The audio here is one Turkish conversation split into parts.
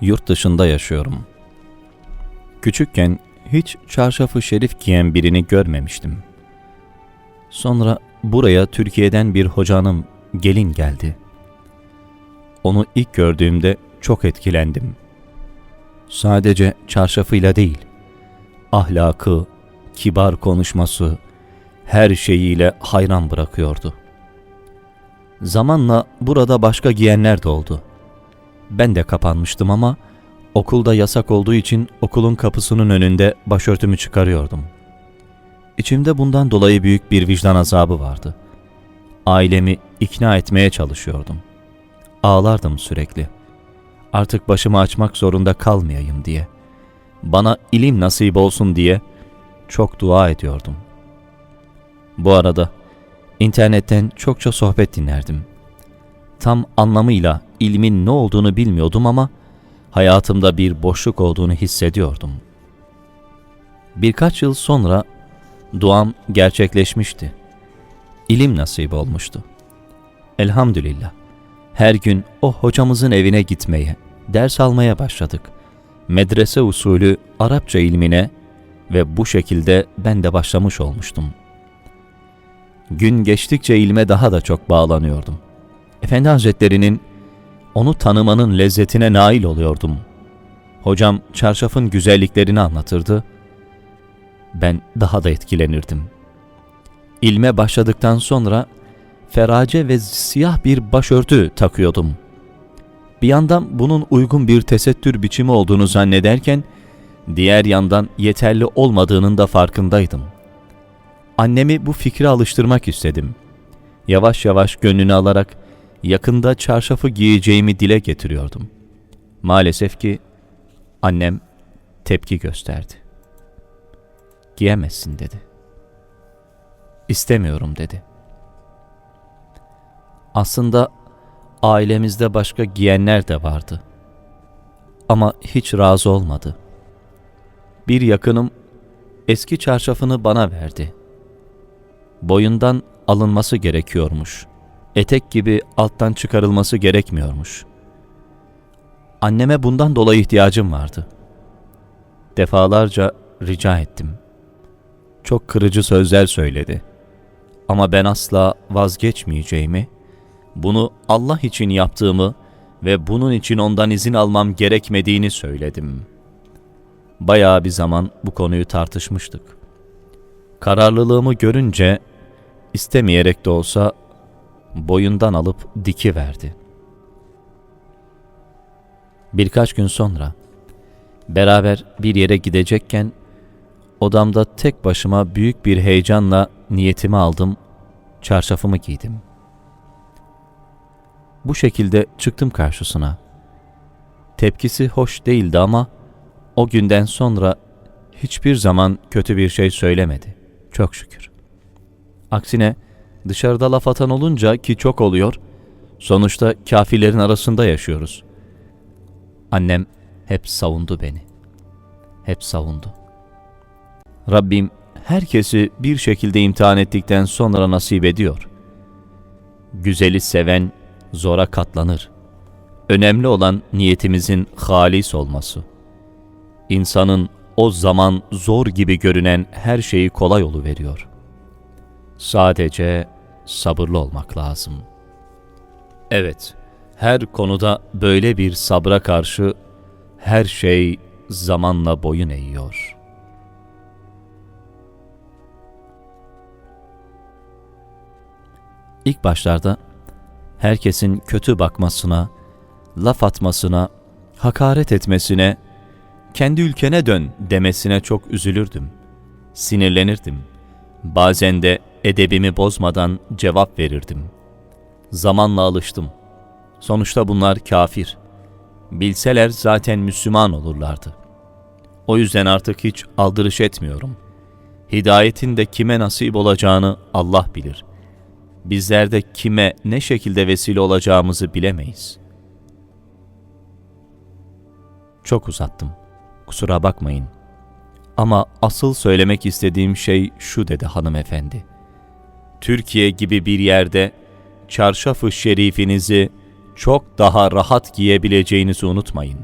Yurt dışında yaşıyorum. Küçükken hiç çarşafı şerif giyen birini görmemiştim. Sonra buraya Türkiye'den bir hocanım gelin geldi. Onu ilk gördüğümde çok etkilendim. Sadece çarşafıyla değil, ahlakı, kibar konuşması, her şeyiyle hayran bırakıyordu. Zamanla burada başka giyenler de oldu. Ben de kapanmıştım ama okulda yasak olduğu için okulun kapısının önünde başörtümü çıkarıyordum. İçimde bundan dolayı büyük bir vicdan azabı vardı. Ailemi ikna etmeye çalışıyordum. Ağlardım sürekli. Artık başımı açmak zorunda kalmayayım diye. Bana ilim nasip olsun diye çok dua ediyordum. Bu arada internetten çokça sohbet dinlerdim. Tam anlamıyla ilmin ne olduğunu bilmiyordum ama hayatımda bir boşluk olduğunu hissediyordum. Birkaç yıl sonra duam gerçekleşmişti. İlim nasip olmuştu. Elhamdülillah. Her gün o hocamızın evine gitmeye, ders almaya başladık. Medrese usulü Arapça ilmine ve bu şekilde ben de başlamış olmuştum. Gün geçtikçe ilme daha da çok bağlanıyordum. Efendi Hazretleri'nin onu tanımanın lezzetine nail oluyordum. Hocam çarşafın güzelliklerini anlatırdı. Ben daha da etkilenirdim. İlme başladıktan sonra ferace ve siyah bir başörtü takıyordum. Bir yandan bunun uygun bir tesettür biçimi olduğunu zannederken, diğer yandan yeterli olmadığının da farkındaydım. Annemi bu fikre alıştırmak istedim. Yavaş yavaş gönlünü alarak yakında çarşafı giyeceğimi dile getiriyordum. Maalesef ki annem tepki gösterdi. Giyemezsin dedi. İstemiyorum dedi. Aslında ailemizde başka giyenler de vardı. Ama hiç razı olmadı. Bir yakınım eski çarşafını bana verdi. Boyundan alınması gerekiyormuş. Etek gibi alttan çıkarılması gerekmiyormuş. Anneme bundan dolayı ihtiyacım vardı. Defalarca rica ettim. Çok kırıcı sözler söyledi. Ama ben asla vazgeçmeyeceğimi, bunu Allah için yaptığımı ve bunun için ondan izin almam gerekmediğini söyledim. Bayağı bir zaman bu konuyu tartışmıştık. Kararlılığımı görünce istemeyerek de olsa boyundan alıp diki verdi. Birkaç gün sonra beraber bir yere gidecekken odamda tek başıma büyük bir heyecanla niyetimi aldım, çarşafımı giydim. Bu şekilde çıktım karşısına. Tepkisi hoş değildi ama o günden sonra hiçbir zaman kötü bir şey söylemedi. Çok şükür. Aksine dışarıda laf atan olunca ki çok oluyor, sonuçta kafirlerin arasında yaşıyoruz. Annem hep savundu beni. Hep savundu. Rabbim herkesi bir şekilde imtihan ettikten sonra nasip ediyor. Güzeli seven zora katlanır. Önemli olan niyetimizin halis olması. İnsanın o zaman zor gibi görünen her şeyi kolay veriyor. Sadece sabırlı olmak lazım. Evet, her konuda böyle bir sabra karşı her şey zamanla boyun eğiyor. İlk başlarda herkesin kötü bakmasına, laf atmasına, hakaret etmesine, kendi ülkene dön demesine çok üzülürdüm. Sinirlenirdim. Bazen de edebimi bozmadan cevap verirdim. Zamanla alıştım. Sonuçta bunlar kafir. Bilseler zaten Müslüman olurlardı. O yüzden artık hiç aldırış etmiyorum. Hidayetin de kime nasip olacağını Allah bilir. Bizler de kime ne şekilde vesile olacağımızı bilemeyiz. Çok uzattım. Kusura bakmayın. Ama asıl söylemek istediğim şey şu dedi hanımefendi. Türkiye gibi bir yerde çarşafı şerifinizi çok daha rahat giyebileceğinizi unutmayın.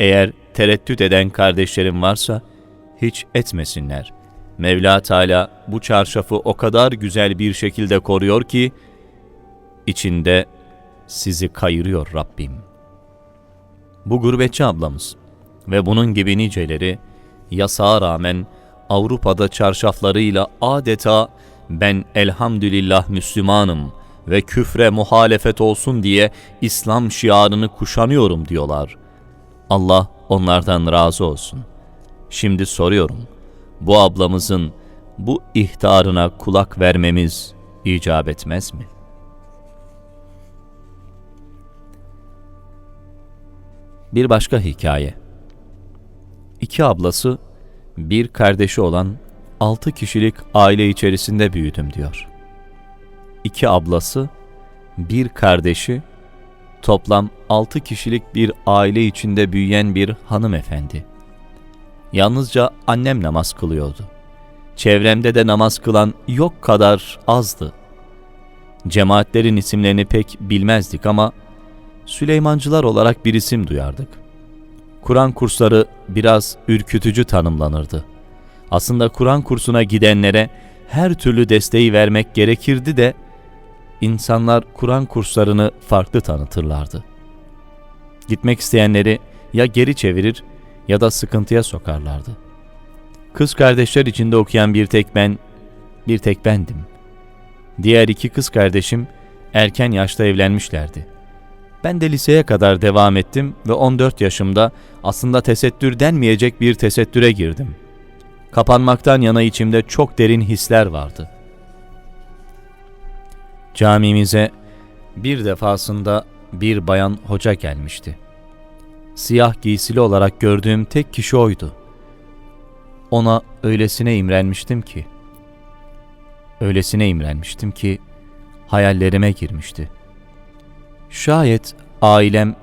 Eğer tereddüt eden kardeşlerim varsa hiç etmesinler. Mevla Teala bu çarşafı o kadar güzel bir şekilde koruyor ki içinde sizi kayırıyor Rabbim. Bu gurbetçi ablamız ve bunun gibi niceleri yasağa rağmen Avrupa'da çarşaflarıyla adeta ben elhamdülillah Müslümanım ve küfre muhalefet olsun diye İslam şiarını kuşanıyorum diyorlar. Allah onlardan razı olsun. Şimdi soruyorum, bu ablamızın bu ihtarına kulak vermemiz icap etmez mi? Bir başka hikaye. İki ablası, bir kardeşi olan altı kişilik aile içerisinde büyüdüm diyor. İki ablası, bir kardeşi, toplam altı kişilik bir aile içinde büyüyen bir hanımefendi. Yalnızca annem namaz kılıyordu. Çevremde de namaz kılan yok kadar azdı. Cemaatlerin isimlerini pek bilmezdik ama Süleymancılar olarak bir isim duyardık. Kur'an kursları biraz ürkütücü tanımlanırdı. Aslında Kur'an kursuna gidenlere her türlü desteği vermek gerekirdi de insanlar Kur'an kurslarını farklı tanıtırlardı. Gitmek isteyenleri ya geri çevirir ya da sıkıntıya sokarlardı. Kız kardeşler içinde okuyan bir tek ben, bir tek bendim. Diğer iki kız kardeşim erken yaşta evlenmişlerdi. Ben de liseye kadar devam ettim ve 14 yaşımda aslında tesettür denmeyecek bir tesettüre girdim. Kapanmaktan yana içimde çok derin hisler vardı. Camimize bir defasında bir bayan hoca gelmişti. Siyah giysili olarak gördüğüm tek kişi oydu. Ona öylesine imrenmiştim ki, öylesine imrenmiştim ki hayallerime girmişti. Şayet ailem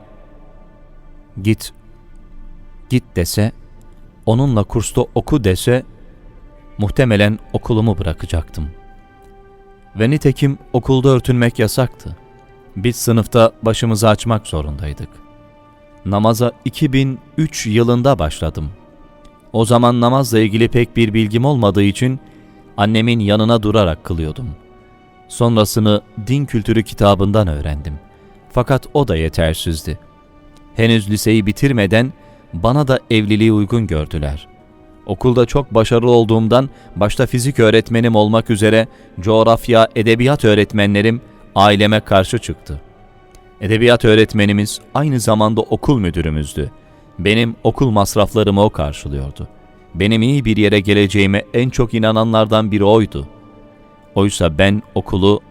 git, git dese, onunla kursta oku dese, muhtemelen okulumu bırakacaktım. Ve nitekim okulda örtünmek yasaktı. Biz sınıfta başımızı açmak zorundaydık. Namaza 2003 yılında başladım. O zaman namazla ilgili pek bir bilgim olmadığı için annemin yanına durarak kılıyordum. Sonrasını din kültürü kitabından öğrendim. Fakat o da yetersizdi. Henüz liseyi bitirmeden bana da evliliği uygun gördüler. Okulda çok başarılı olduğumdan başta fizik öğretmenim olmak üzere coğrafya, edebiyat öğretmenlerim aileme karşı çıktı. Edebiyat öğretmenimiz aynı zamanda okul müdürümüzdü. Benim okul masraflarımı o karşılıyordu. Benim iyi bir yere geleceğime en çok inananlardan biri oydu. Oysa ben okulu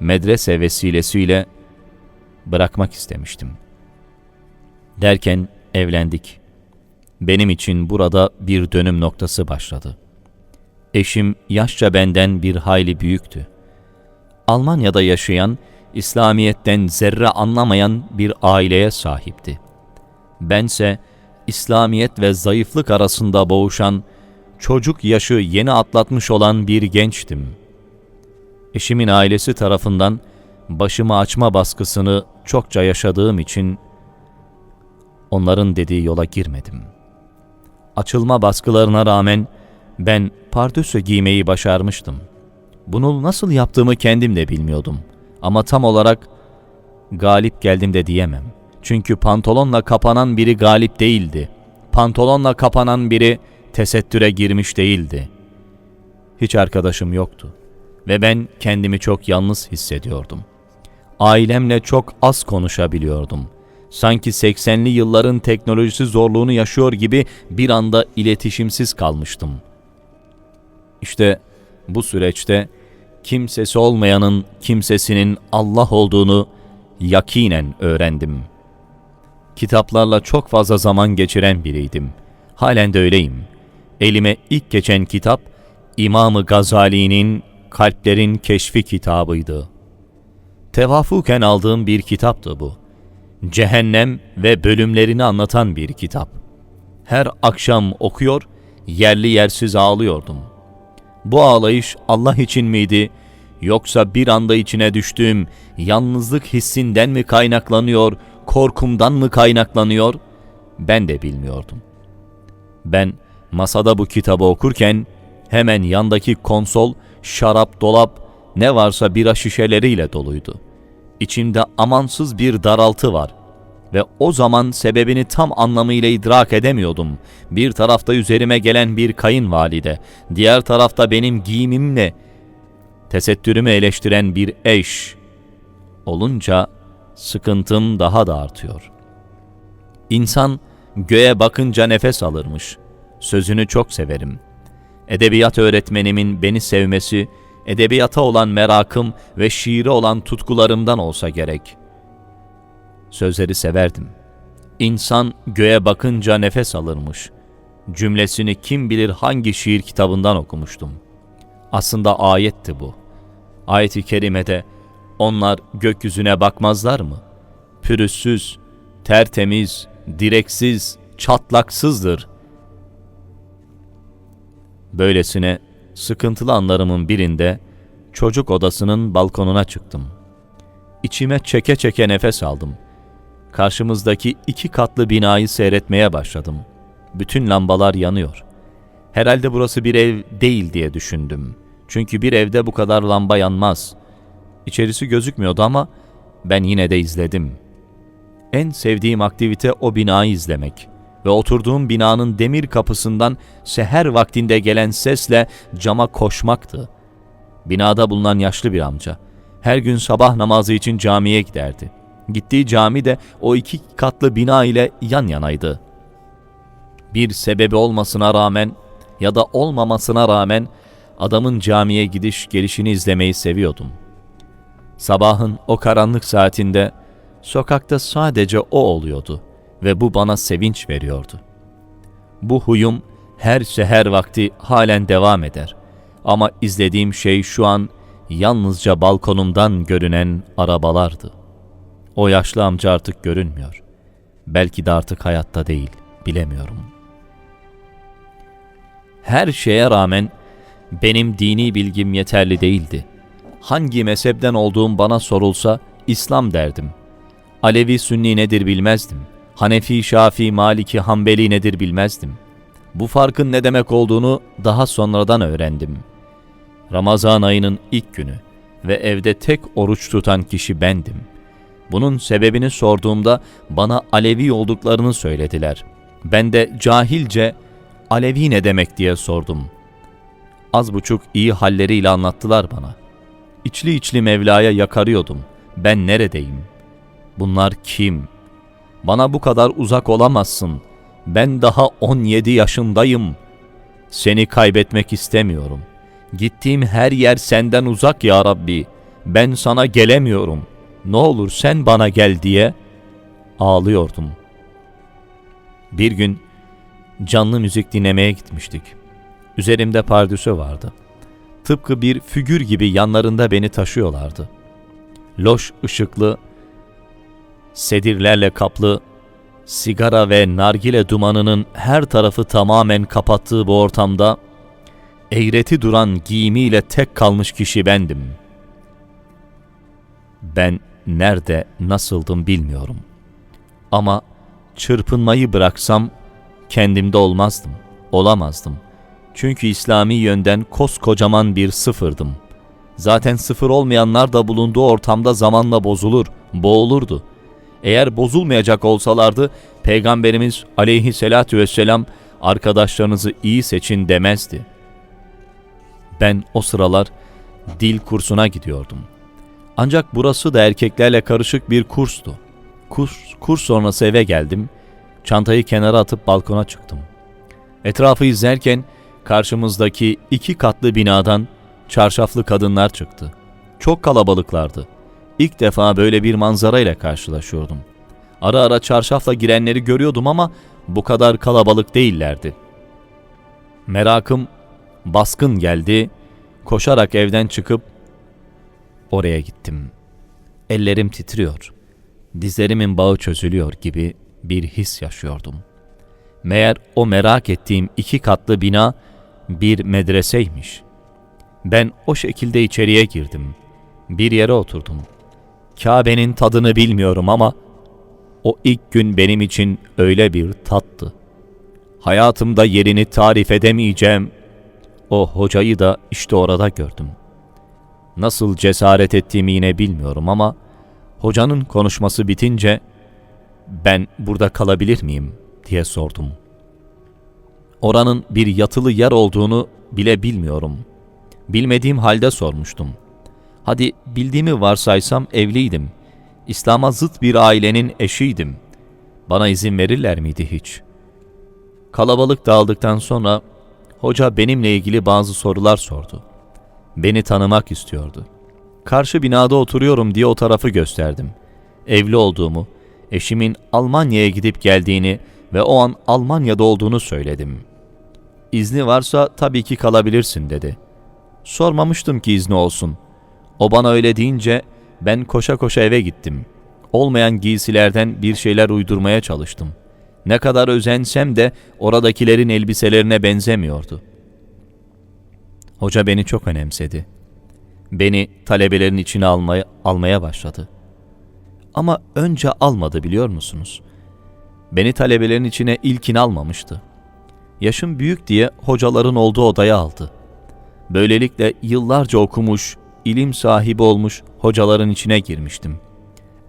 medrese vesilesiyle bırakmak istemiştim. Derken evlendik. Benim için burada bir dönüm noktası başladı. Eşim yaşça benden bir hayli büyüktü. Almanya'da yaşayan, İslamiyet'ten zerre anlamayan bir aileye sahipti. Bense İslamiyet ve zayıflık arasında boğuşan, çocuk yaşı yeni atlatmış olan bir gençtim. Eşimin ailesi tarafından başımı açma baskısını çokça yaşadığım için onların dediği yola girmedim. Açılma baskılarına rağmen ben pardösü giymeyi başarmıştım. Bunu nasıl yaptığımı kendim de bilmiyordum. Ama tam olarak galip geldim de diyemem. Çünkü pantolonla kapanan biri galip değildi. Pantolonla kapanan biri tesettüre girmiş değildi. Hiç arkadaşım yoktu ve ben kendimi çok yalnız hissediyordum. Ailemle çok az konuşabiliyordum. Sanki 80'li yılların teknolojisi zorluğunu yaşıyor gibi bir anda iletişimsiz kalmıştım. İşte bu süreçte kimsesi olmayanın kimsesinin Allah olduğunu yakinen öğrendim. Kitaplarla çok fazla zaman geçiren biriydim. Halen de öyleyim. Elime ilk geçen kitap İmam-ı Gazali'nin Kalplerin Keşfi kitabıydı. Tevafuken aldığım bir kitaptı bu. Cehennem ve bölümlerini anlatan bir kitap. Her akşam okuyor, yerli yersiz ağlıyordum. Bu ağlayış Allah için miydi, yoksa bir anda içine düştüğüm yalnızlık hissinden mi kaynaklanıyor, korkumdan mı kaynaklanıyor? ben de bilmiyordum. Ben masada bu kitabı okurken hemen yandaki konsol, şarap, dolap, ne varsa bira şişeleriyle doluydu. İçimde amansız bir daraltı var ve o zaman sebebini tam anlamıyla idrak edemiyordum. Bir tarafta üzerime gelen bir kayınvalide, diğer tarafta benim giyimimle tesettürümü eleştiren bir eş olunca sıkıntım daha da artıyor. İnsan göğe bakınca nefes alırmış. Sözünü çok severim. Edebiyat öğretmenimin beni sevmesi, edebiyata olan merakım ve şiire olan tutkularımdan olsa gerek. Sözleri severdim. İnsan göğe bakınca nefes alırmış. Cümlesini kim bilir hangi şiir kitabından okumuştum. Aslında ayetti bu. Ayet-i kerimede onlar gökyüzüne bakmazlar mı? Pürüzsüz, tertemiz, direksiz, çatlaksızdır. Böylesine sıkıntılı anlarımın birinde çocuk odasının balkonuna çıktım. İçime çeke çeke nefes aldım. Karşımızdaki iki katlı binayı seyretmeye başladım. Bütün lambalar yanıyor. Herhalde burası bir ev değil diye düşündüm. Çünkü bir evde bu kadar lamba yanmaz. İçerisi gözükmüyordu ama ben yine de izledim. En sevdiğim aktivite o binayı izlemek ve oturduğum binanın demir kapısından seher vaktinde gelen sesle cama koşmaktı. Binada bulunan yaşlı bir amca. Her gün sabah namazı için camiye giderdi. Gittiği cami de o iki katlı bina ile yan yanaydı. Bir sebebi olmasına rağmen ya da olmamasına rağmen adamın camiye gidiş gelişini izlemeyi seviyordum. Sabahın o karanlık saatinde sokakta sadece o oluyordu ve bu bana sevinç veriyordu. Bu huyum her seher vakti halen devam eder. Ama izlediğim şey şu an yalnızca balkonumdan görünen arabalardı. O yaşlı amca artık görünmüyor. Belki de artık hayatta değil, bilemiyorum. Her şeye rağmen benim dini bilgim yeterli değildi. Hangi mezhepten olduğum bana sorulsa İslam derdim. Alevi Sünni nedir bilmezdim. Hanefi, Şafi, Maliki, Hanbeli nedir bilmezdim. Bu farkın ne demek olduğunu daha sonradan öğrendim. Ramazan ayının ilk günü ve evde tek oruç tutan kişi bendim. Bunun sebebini sorduğumda bana Alevi olduklarını söylediler. Ben de cahilce Alevi ne demek diye sordum. Az buçuk iyi halleriyle anlattılar bana. İçli içli Mevla'ya yakarıyordum. Ben neredeyim? Bunlar kim? Bana bu kadar uzak olamazsın. Ben daha 17 yaşındayım. Seni kaybetmek istemiyorum. Gittiğim her yer senden uzak ya Rabbi. Ben sana gelemiyorum. Ne olur sen bana gel diye ağlıyordum. Bir gün canlı müzik dinlemeye gitmiştik. Üzerimde pardüsü vardı. Tıpkı bir figür gibi yanlarında beni taşıyorlardı. Loş ışıklı, sedirlerle kaplı, sigara ve nargile dumanının her tarafı tamamen kapattığı bu ortamda, eğreti duran giyimiyle tek kalmış kişi bendim. Ben nerede, nasıldım bilmiyorum. Ama çırpınmayı bıraksam kendimde olmazdım, olamazdım. Çünkü İslami yönden koskocaman bir sıfırdım. Zaten sıfır olmayanlar da bulunduğu ortamda zamanla bozulur, boğulurdu. Eğer bozulmayacak olsalardı Peygamberimiz aleyhissalatü vesselam arkadaşlarınızı iyi seçin demezdi. Ben o sıralar dil kursuna gidiyordum. Ancak burası da erkeklerle karışık bir kurstu. Kurs, kurs sonrası eve geldim. Çantayı kenara atıp balkona çıktım. Etrafı izlerken karşımızdaki iki katlı binadan çarşaflı kadınlar çıktı. Çok kalabalıklardı. İlk defa böyle bir manzara ile karşılaşıyordum. Ara ara çarşafla girenleri görüyordum ama bu kadar kalabalık değillerdi. Merakım baskın geldi. Koşarak evden çıkıp oraya gittim. Ellerim titriyor. Dizlerimin bağı çözülüyor gibi bir his yaşıyordum. Meğer o merak ettiğim iki katlı bina bir medreseymiş. Ben o şekilde içeriye girdim. Bir yere oturdum. Kabe'nin tadını bilmiyorum ama o ilk gün benim için öyle bir tattı. Hayatımda yerini tarif edemeyeceğim. O hocayı da işte orada gördüm. Nasıl cesaret ettiğimi yine bilmiyorum ama hocanın konuşması bitince ben burada kalabilir miyim diye sordum. Oranın bir yatılı yer olduğunu bile bilmiyorum. Bilmediğim halde sormuştum. Hadi bildiğimi varsaysam evliydim. İslam'a zıt bir ailenin eşiydim. Bana izin verirler miydi hiç? Kalabalık dağıldıktan sonra hoca benimle ilgili bazı sorular sordu. Beni tanımak istiyordu. Karşı binada oturuyorum diye o tarafı gösterdim. Evli olduğumu, eşimin Almanya'ya gidip geldiğini ve o an Almanya'da olduğunu söyledim. İzni varsa tabii ki kalabilirsin dedi. Sormamıştım ki izni olsun. O bana öyle deyince ben koşa koşa eve gittim. Olmayan giysilerden bir şeyler uydurmaya çalıştım. Ne kadar özensem de oradakilerin elbiselerine benzemiyordu. Hoca beni çok önemsedi. Beni talebelerin içine almaya, almaya başladı. Ama önce almadı biliyor musunuz? Beni talebelerin içine ilkin almamıştı. Yaşım büyük diye hocaların olduğu odaya aldı. Böylelikle yıllarca okumuş, ilim sahibi olmuş hocaların içine girmiştim.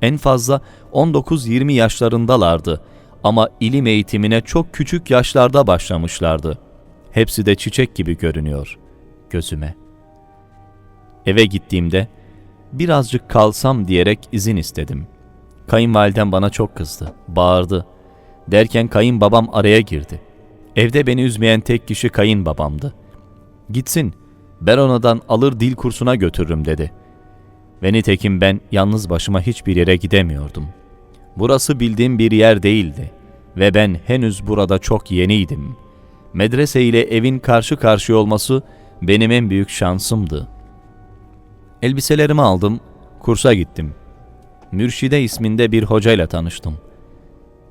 En fazla 19-20 yaşlarındalardı ama ilim eğitimine çok küçük yaşlarda başlamışlardı. Hepsi de çiçek gibi görünüyor gözüme. Eve gittiğimde birazcık kalsam diyerek izin istedim. Kayınvalidem bana çok kızdı, bağırdı. Derken kayınbabam araya girdi. Evde beni üzmeyen tek kişi kayınbabamdı. Gitsin, ben onadan alır dil kursuna götürürüm dedi. Ve nitekim ben yalnız başıma hiçbir yere gidemiyordum. Burası bildiğim bir yer değildi ve ben henüz burada çok yeniydim. Medrese ile evin karşı karşıya olması benim en büyük şansımdı. Elbiselerimi aldım, kursa gittim. Mürşide isminde bir hocayla tanıştım.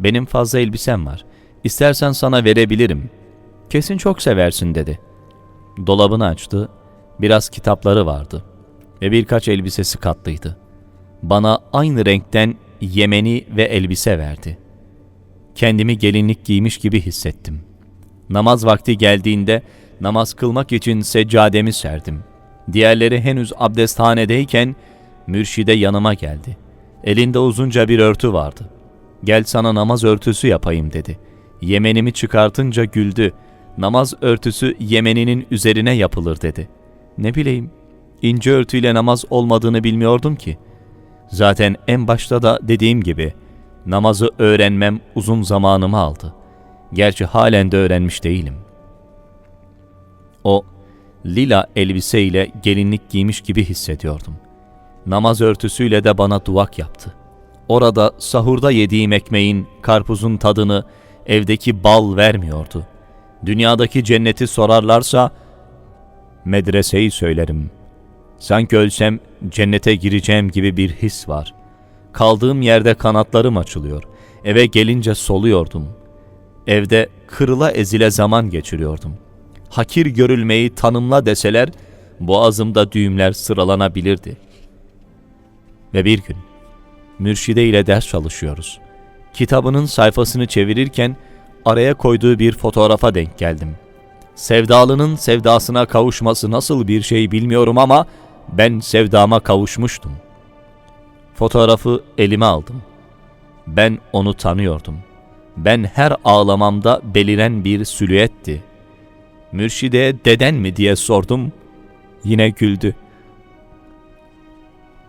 Benim fazla elbisem var. İstersen sana verebilirim. Kesin çok seversin dedi. Dolabını açtı. Biraz kitapları vardı. Ve birkaç elbisesi katlıydı. Bana aynı renkten yemeni ve elbise verdi. Kendimi gelinlik giymiş gibi hissettim. Namaz vakti geldiğinde namaz kılmak için seccademi serdim. Diğerleri henüz abdesthanedeyken mürşide yanıma geldi. Elinde uzunca bir örtü vardı. Gel sana namaz örtüsü yapayım dedi. Yemenimi çıkartınca güldü. Namaz örtüsü yemeninin üzerine yapılır dedi. Ne bileyim, ince örtüyle namaz olmadığını bilmiyordum ki. Zaten en başta da dediğim gibi namazı öğrenmem uzun zamanımı aldı. Gerçi halen de öğrenmiş değilim. O lila elbiseyle gelinlik giymiş gibi hissediyordum. Namaz örtüsüyle de bana duvak yaptı. Orada sahurda yediğim ekmeğin, karpuzun tadını evdeki bal vermiyordu. Dünyadaki cenneti sorarlarsa medreseyi söylerim. Sanki ölsem cennete gireceğim gibi bir his var. Kaldığım yerde kanatlarım açılıyor. Eve gelince soluyordum. Evde kırıla ezile zaman geçiriyordum. Hakir görülmeyi tanımla deseler boğazımda düğümler sıralanabilirdi. Ve bir gün mürşide ile ders çalışıyoruz. Kitabının sayfasını çevirirken araya koyduğu bir fotoğrafa denk geldim. Sevdalının sevdasına kavuşması nasıl bir şey bilmiyorum ama ben sevdama kavuşmuştum. Fotoğrafı elime aldım. Ben onu tanıyordum. Ben her ağlamamda beliren bir silüetti. Mürşide deden mi diye sordum. Yine güldü.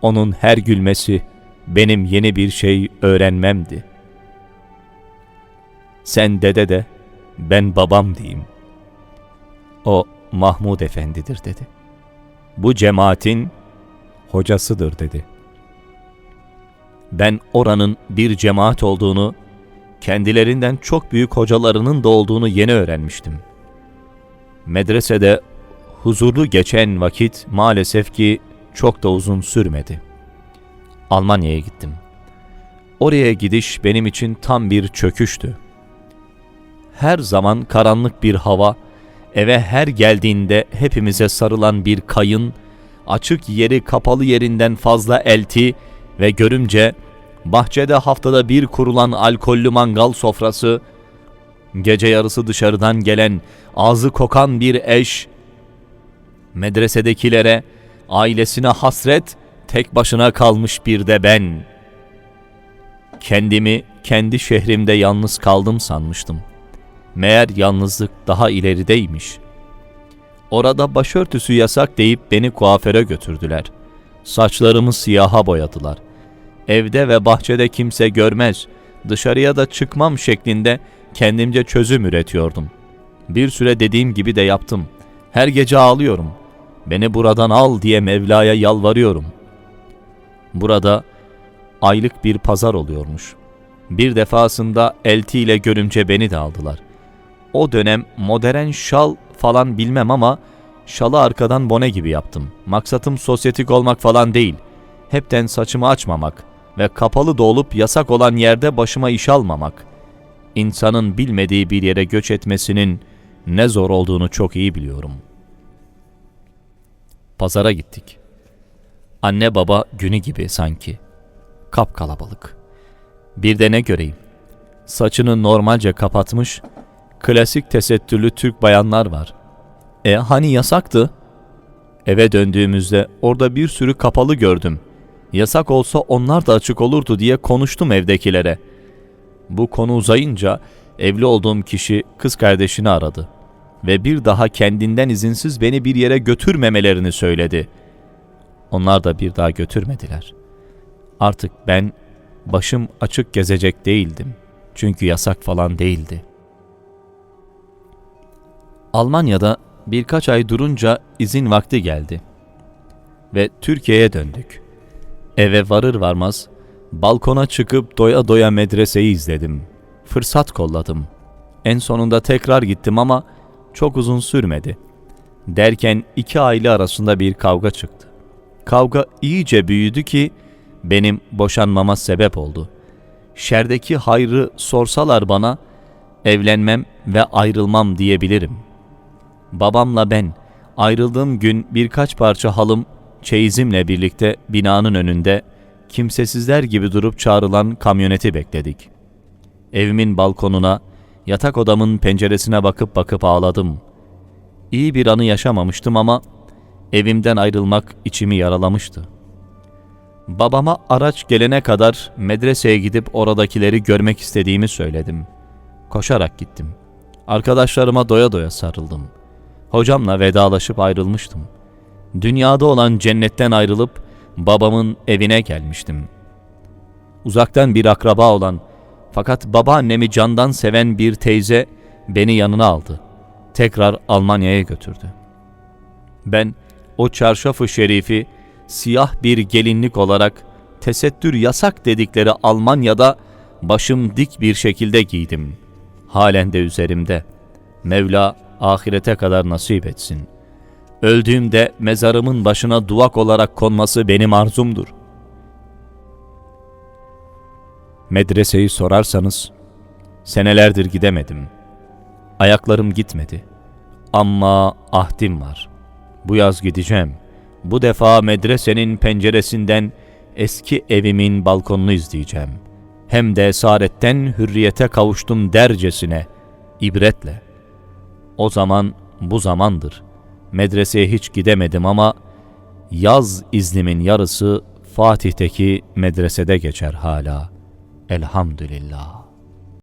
Onun her gülmesi benim yeni bir şey öğrenmemdi. Sen dede de ben babam diyeyim. O Mahmud Efendidir dedi. Bu cemaatin hocasıdır dedi. Ben oranın bir cemaat olduğunu, kendilerinden çok büyük hocalarının da olduğunu yeni öğrenmiştim. Medresede huzurlu geçen vakit maalesef ki çok da uzun sürmedi. Almanya'ya gittim. Oraya gidiş benim için tam bir çöküştü. Her zaman karanlık bir hava, eve her geldiğinde hepimize sarılan bir kayın, açık yeri kapalı yerinden fazla elti ve görümce bahçede haftada bir kurulan alkollü mangal sofrası, gece yarısı dışarıdan gelen ağzı kokan bir eş, medresedekilere, ailesine hasret, tek başına kalmış bir de ben. Kendimi kendi şehrimde yalnız kaldım sanmıştım. Meğer yalnızlık daha ilerideymiş. Orada başörtüsü yasak deyip beni kuaföre götürdüler. Saçlarımı siyaha boyadılar. Evde ve bahçede kimse görmez, dışarıya da çıkmam şeklinde kendimce çözüm üretiyordum. Bir süre dediğim gibi de yaptım. Her gece ağlıyorum. Beni buradan al diye Mevla'ya yalvarıyorum. Burada aylık bir pazar oluyormuş. Bir defasında elti ile görümce beni de aldılar. O dönem modern şal falan bilmem ama şalı arkadan bone gibi yaptım. Maksatım sosyetik olmak falan değil. Hepten saçımı açmamak ve kapalı da olup yasak olan yerde başıma iş almamak. İnsanın bilmediği bir yere göç etmesinin ne zor olduğunu çok iyi biliyorum. Pazara gittik. Anne baba günü gibi sanki. Kap kalabalık. Bir de ne göreyim. Saçını normalce kapatmış, klasik tesettürlü Türk bayanlar var. E hani yasaktı? Eve döndüğümüzde orada bir sürü kapalı gördüm. Yasak olsa onlar da açık olurdu diye konuştum evdekilere. Bu konu uzayınca evli olduğum kişi kız kardeşini aradı ve bir daha kendinden izinsiz beni bir yere götürmemelerini söyledi. Onlar da bir daha götürmediler. Artık ben başım açık gezecek değildim. Çünkü yasak falan değildi. Almanya'da birkaç ay durunca izin vakti geldi. Ve Türkiye'ye döndük. Eve varır varmaz balkona çıkıp doya doya medreseyi izledim. Fırsat kolladım. En sonunda tekrar gittim ama çok uzun sürmedi. Derken iki aile arasında bir kavga çıktı. Kavga iyice büyüdü ki benim boşanmama sebep oldu. Şerdeki hayrı sorsalar bana evlenmem ve ayrılmam diyebilirim. Babamla ben ayrıldığım gün birkaç parça halım çeyizimle birlikte binanın önünde kimsesizler gibi durup çağrılan kamyoneti bekledik. Evimin balkonuna, yatak odamın penceresine bakıp bakıp ağladım. İyi bir anı yaşamamıştım ama evimden ayrılmak içimi yaralamıştı. Babama araç gelene kadar medreseye gidip oradakileri görmek istediğimi söyledim. Koşarak gittim. Arkadaşlarıma doya doya sarıldım. Hocamla vedalaşıp ayrılmıştım. Dünyada olan cennetten ayrılıp babamın evine gelmiştim. Uzaktan bir akraba olan fakat babaannemi candan seven bir teyze beni yanına aldı. Tekrar Almanya'ya götürdü. Ben o çarşafı şerifi siyah bir gelinlik olarak tesettür yasak dedikleri Almanya'da başım dik bir şekilde giydim. Halen de üzerimde. Mevla ahirete kadar nasip etsin. Öldüğümde mezarımın başına duvak olarak konması benim arzumdur. Medreseyi sorarsanız, senelerdir gidemedim. Ayaklarım gitmedi. Ama ahdim var. Bu yaz gideceğim. Bu defa medresenin penceresinden eski evimin balkonunu izleyeceğim. Hem de esaretten hürriyete kavuştum dercesine, ibretle. O zaman bu zamandır. Medreseye hiç gidemedim ama yaz iznimin yarısı Fatih'teki medresede geçer hala. Elhamdülillah.